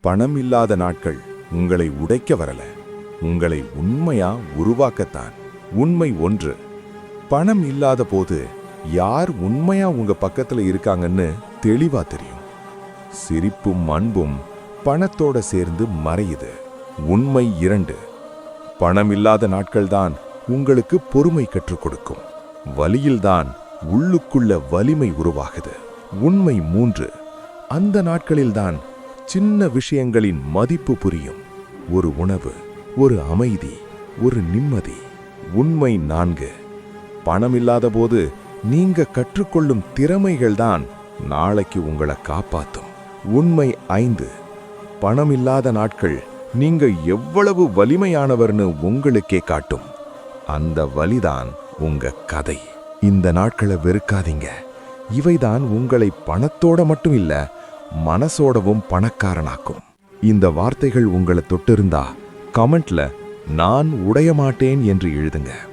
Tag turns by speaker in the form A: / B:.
A: பணம் இல்லாத நாட்கள் உங்களை உடைக்க வரல. உங்களை உண்மையா உருவாக்கத்தான். உண்மை ஒன்று. பணம் இல்லாத போது யார் உண்மையா உங்க பக்கத்துல இருக்காங்கன்னு தெளிவா தெரியும். சிரிப்பும் அன்பும் பணத்தோட சேர்ந்து மறையுது. உண்மை இரண்டு. பணம் இல்லாத நாட்கள்தான் உங்களுக்கு பொறுமை கற்றுக் கொடுக்கும். வலியில்தான் உள்ளுக்குள்ள வலிமை உருவாகுது. உண்மை மூன்று. அந்த நாட்களில்தான் சின்ன விஷயங்களின் மதிப்பு புரியும். ஒரு உணவு ஒரு அமைதி ஒரு நிம்மதி. உண்மை நான்கு. பணம் இல்லாத போது நீங்க கற்றுக்கொள்ளும் திறமைகள்தான் நாளைக்கு உங்களை காப்பாத்தும். உண்மை ஐந்து. பணம் இல்லாத நாட்கள் நீங்க எவ்வளவு வலிமையானவர்னு உங்களுக்கே காட்டும். அந்த வலிதான் உங்க கதை. இந்த நாட்களை வெறுக்காதீங்க. இவைதான் உங்களை பணத்தோட மட்டும் இல்ல மனசோடவும் பணக்காரனாக்கும். இந்த வார்த்தைகள் உங்களை தொட்டிருந்தா கமெண்ட்ல நான் உடைய மாட்டேன் என்று எழுதுங்க.